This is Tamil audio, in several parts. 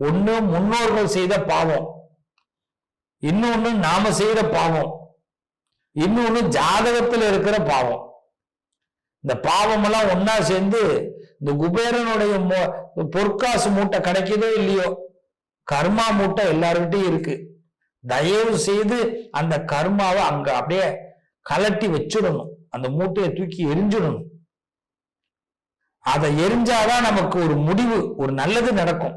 ஒண்ணு முன்னோர்கள் செய்த பாவம். இன்னொன்னு நாம செய்த பாவம். இன்னொன்னு ஜாதகத்துல இருக்கிற பாவம். இந்த பாவம் எல்லாம் ஒன்னா சேர்ந்து இந்த குபேரனுடைய பொற்காசு மூட்டை கிடைக்குதோ இல்லையோ கர்மா மூட்டை எல்லார்கிட்டயும் இருக்கு. தயவு செய்து அந்த கர்மாவை அங்க அப்படியே கலட்டி வச்சிடணும். அந்த மூட்டையை தூக்கி எரிஞ்சிடணும். அதை எரிஞ்சாதான் நமக்கு ஒரு முடிவு ஒரு நல்லது நடக்கும்.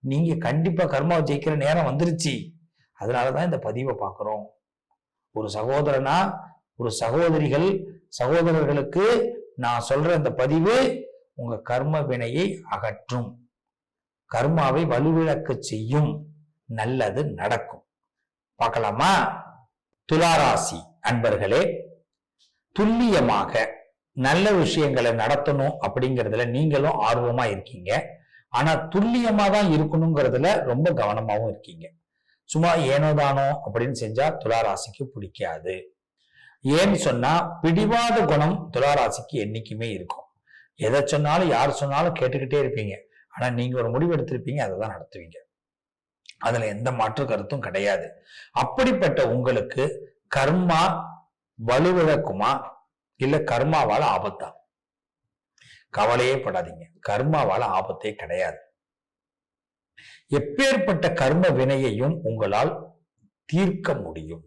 நீங்க கண்டிப்பா கர்மாவை ஜெயிக்கிற நேரம் வந்துருச்சு. அதனாலதான் இந்த பதிவை பார்க்குறோம். ஒரு சகோதரனா ஒரு சகோதரிகள் சகோதரர்களுக்கு நான் சொல்ற இந்த பதிவு உங்க கர்ம வினையை அகற்றும். கர்மாவை வலுவிழக்க செய்யும். நல்லது நடக்கும். பார்க்கலாமா? துளாராசி அன்பர்களே துல்லியமாக நல்ல விஷயங்களை நடத்தணும் அப்படிங்கிறதுல நீங்களும் ஆர்வமா இருக்கீங்க. ஆனா துல்லியமா தான் இருக்கணுங்கிறதுல ரொம்ப கவனமாவும் இருக்கீங்க. சும்மா ஏனோதானோ அப்படின்னு செஞ்சா துளாராசிக்கு பிடிக்காது. ஏன்னு சொன்னா பிடிவாத குணம் துளாராசிக்கு என்னைக்குமே இருக்கும். எதை சொன்னாலும் யார் சொன்னாலும் கேட்டுக்கிட்டே இருப்பீங்க. ஆனா நீங்க ஒரு முடிவு எடுத்திருப்பீங்க அதை தான் நடத்துவீங்க. அதுல எந்த மாற்று கருத்தும் கிடையாது. அப்படிப்பட்ட உங்களுக்கு கர்மா வலுவிழக்குமா? இல்ல கர்மாவால ஆபத்தா? கவலையே படாதீங்க. கர்மாவால ஆபத்தே கிடையாது. எப்பேற்பட்ட கர்ம வினையையும் உங்களால் தீர்க்க முடியும்.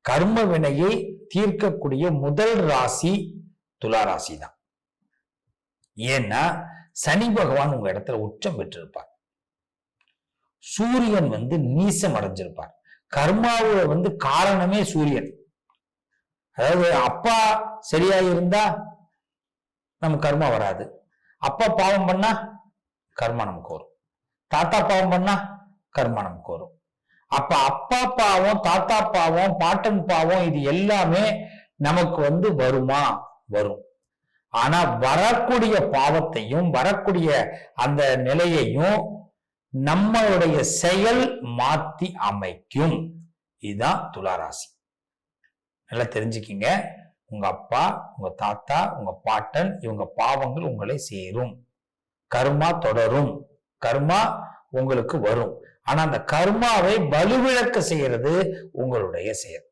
கர்ம வினையை தீர்க்கக்கூடிய முதல் ராசி துலா ராசி தான் ஏன்னா சனி பகவான் உங்க இடத்துல உச்சம் பெற்றிருப்பார். சூரியன் வந்து நீசம் அடைஞ்சிருப்பார். கர்மாவுல வந்து காரணமே சூரியன். அதாவது அப்பா சரியா இருந்தா நம்ம கர்மா வராது. அப்பா பாவம் பண்ணா கர்மா நமக்கு வரும். தாத்தா பாவம் பண்ணா கர்மா நமக்கு வரும். அப்ப அப்பா பாவம் தாத்தா பாவம் பாட்டன் பாவம் இது எல்லாமே நமக்கு வந்து வருமா? வரும். ஆனா வரக்கூடிய பாவத்தையும் வரக்கூடிய அந்த நிலையையும் நம்மளுடைய செயல் மாத்தி அமைக்கும். இதுதான் துளாராசி. நல்லா தெரிஞ்சுக்கிங்க. உங்க அப்பா உங்க தாத்தா உங்க பாட்டன் இவங்க பாவங்கள் உங்களை சேரும். கர்மா தொடரும். கர்மா உங்களுக்கு வரும். ஆனா அந்த கர்மாவை வலுவிழக்க செய்யறது உங்களுடைய செயல்.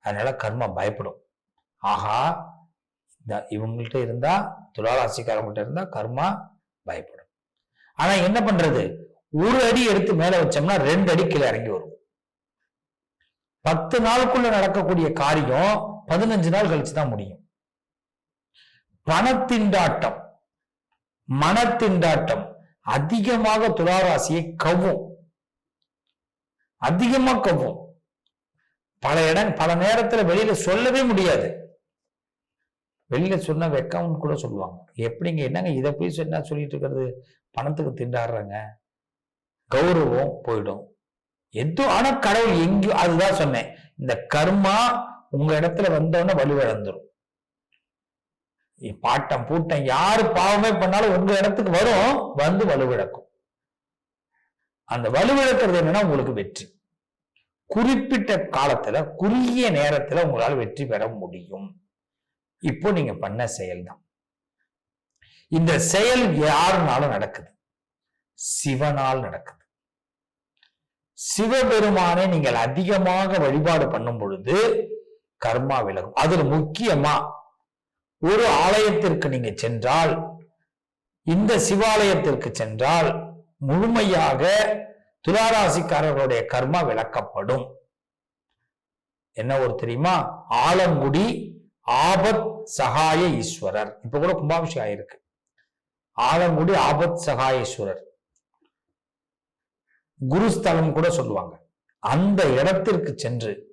அதனால கர்மா பயப்படும். ஆஹா இந்த இவங்கள்ட்ட இருந்தா துளாராசிக்காரங்கள்ட்ட இருந்தா கர்மா பயப்படும். ஆனா என்ன பண்றது? ஒரு அடி எடுத்து மேல வச்சோம்னா ரெண்டு அடி கீழே இறங்கி வரும். பத்து நாளுக்குள்ள நடக்கக்கூடிய காரியம் பதினஞ்சு நாள் கழிச்சு தான் முடியும். பணத்திண்டாட்டம் மனத்திண்டாட்டம் அதிகமாக துளாராசியை கவ்வும். அதிகமா கவ்வும். பல இடம் பல நேரத்துல வெளியில சொல்லவே முடியாது. வெளியில சொன்ன வெக்கம்னு கூட சொல்லுவாங்க. எப்படிங்க என்னங்க இதை போய் என்ன சொல்லிட்டு இருக்கிறது? பணத்துக்கு திண்டாடுறாங்க. கௌரவம் போயிடும். எதுவும் ஆனா கடவுள் எங்கேயோ அதுதான் சொன்னேன். இந்த கர்மா உங்க இடத்துல வந்தோடனே வலுவிழந்துரும் பாட்டம் பூட்டம் யாரு பாவமே பண்ணாலும் உங்க இடத்துக்கு வரும் வந்து வலுவிழக்கும் அந்த வலுவிழக்கிறது என்னன்னா உங்களுக்கு வெற்றி. குறிப்பிட்ட காலத்துல குறுகிய நேரத்துல உங்களால் வெற்றி பெற முடியும். இப்போ நீங்க பண்ண செயல் தான் இந்த செயல் யாருனாலும் நடக்குது. சிவனால் நடக்குது. சிவபெருமானை நீங்கள் அதிகமாக வழிபாடு பண்ணும் பொழுது கர்மா விலகும். அதில் முக்கியமா ஒரு ஆலயத்திற்கு நீங்க சென்றால் இந்த சிவாலயத்திற்கு சென்றால் முழுமையாக துளாராசிக்காரர்களுடைய கர்மா விளக்கப்படும். என்ன ஒரு தெரியுமா? ஆலங்குடி ஆபத் சகாய ஈஸ்வரர். இப்ப கூட கும்பாபிஷேகம் ஆயிருக்கு. ஆலங்குடி ஆபத் சகாயேஸ்வரர் குருஸ்தலம் கூட சொல்லுவாங்க. அந்த இடத்திற்கு சென்று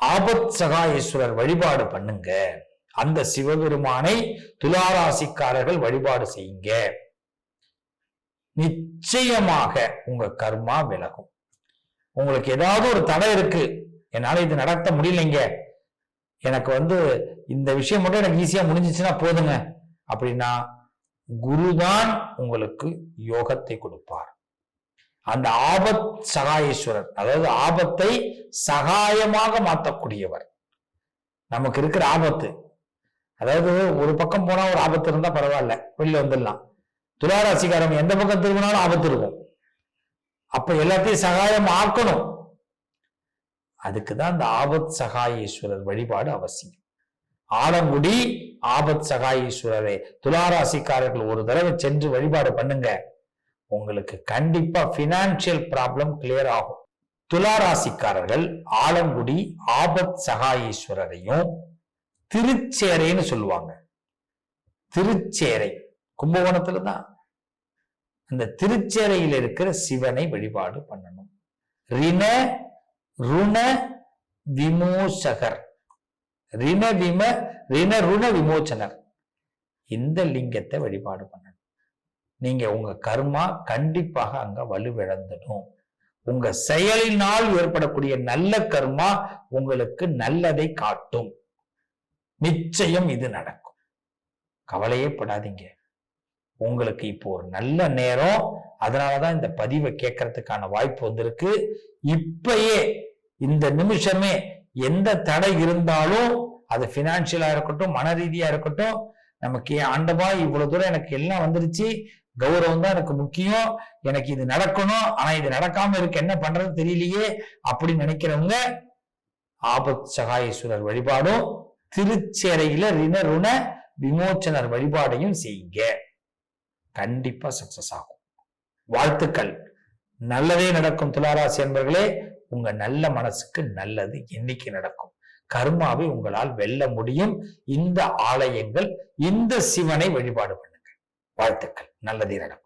ஆபத் சகாயேஸ்வரர் வழிபாடு பண்ணுங்க. அந்த சிவபெருமானை துளாராசிக்காரர்கள் வழிபாடு செய்யுங்க. நிச்சயமாக உங்க கர்மா விலகும். உங்களுக்கு ஏதாவது ஒரு தடை இருக்கு. என்னால இது நடத்த முடியலைங்க. எனக்கு வந்து இந்த விஷயம் மட்டும் எனக்கு ஈஸியா முடிஞ்சிச்சுன்னா போதுங்க. அப்படின்னா குருதான் உங்களுக்கு யோகத்தை கொடுப்பார். அந்த ஆபத் சகாயேஸ்வரர் அதாவது ஆபத்தை சகாயமாக மாற்றக்கூடியவர். நமக்கு இருக்கிற ஆபத்து. அதாவது ஒரு பக்கம் போனா ஒரு ஆபத்து இருந்தா பரவாயில்ல வெளியில வந்துடலாம். துளாராசிக்காரங்க எந்த பக்கம் திரும்பினாலும் ஆபத்து இருக்கும். அப்ப எல்லாத்தையும் சகாயம் ஆக்கணும். அதுக்குதான் அந்த ஆபத் சகாயேஸ்வரர் வழிபாடு அவசியம். ஆலங்குடி ஆபத் சகாயேஸ்வரரை துளாராசிக்காரர்கள் ஒரு தடவை சென்று வழிபாடு பண்ணுங்க. உங்களுக்கு கண்டிப்பா பினான்சியல் ப்ராப்ளம் கிளியர் ஆகும். துளாராசிக்காரர்கள் ஆலங்குடி ஆபத் சகாயீஸ்வரரையும் திருச்சேரைன்னு சொல்லுவாங்க. திருச்சேரை கும்பகோணத்துல தான் அந்த திருச்சேரையில் இருக்கிற சிவனை வழிபாடு பண்ணணும். ரின ருண விமோசகர். ரின விம ரின ருண விமோச்சனர் இந்த லிங்கத்தை வழிபாடு பண்ணணும். நீங்க உங்க கர்மா கண்டிப்பாக அங்க வலுவிழந்துடும். உங்க செயலினால் ஏற்படக்கூடிய நல்ல கர்மா உங்களுக்கு நல்லதை காட்டும். நிச்சயம் இது நடக்கும். கவலையே படாதீங்க. உங்களுக்கு இப்போ ஒரு நல்ல நேரம். அதனாலதான் இந்த பதிவை கேட்கறதுக்கான வாய்ப்பு வந்திருக்கு. இப்பயே இந்த நிமிஷமே எந்த தடை இருந்தாலும் அது பினான்சியலா இருக்கட்டும் மன ரீதியா இருக்கட்டும் நமக்கு ஆண்டவா இவ்வளவு தூரம் எனக்கு எல்லாம் வந்துருச்சு. கௌரவம் தான் எனக்கு முக்கியம். எனக்கு இது நடக்கணும். ஆனா இது நடக்காம இருக்கு என்ன பண்றது தெரியலையே அப்படின்னு நினைக்கிறவங்க ஆபத் சகாயேஸ்வரர் வழிபாடும் திருச்சேரையில ரிணருண விமோச்சனர் வழிபாடையும் செய்யுங்க. கண்டிப்பா சக்சஸ் ஆகும். வாழ்த்துக்கள். நல்லதே நடக்கும் துளாராசி என்பர்களே உங்க நல்ல மனசுக்கு நல்லது என்னைக்கு நடக்கும்? கர்மாவை உங்களால் வெல்ல முடியும். இந்த ஆலயங்கள் இந்த சிவனை வழிபாடு பண்ணுங்க வாழ்த்துக்கள். நல்லதே நடக்கும்.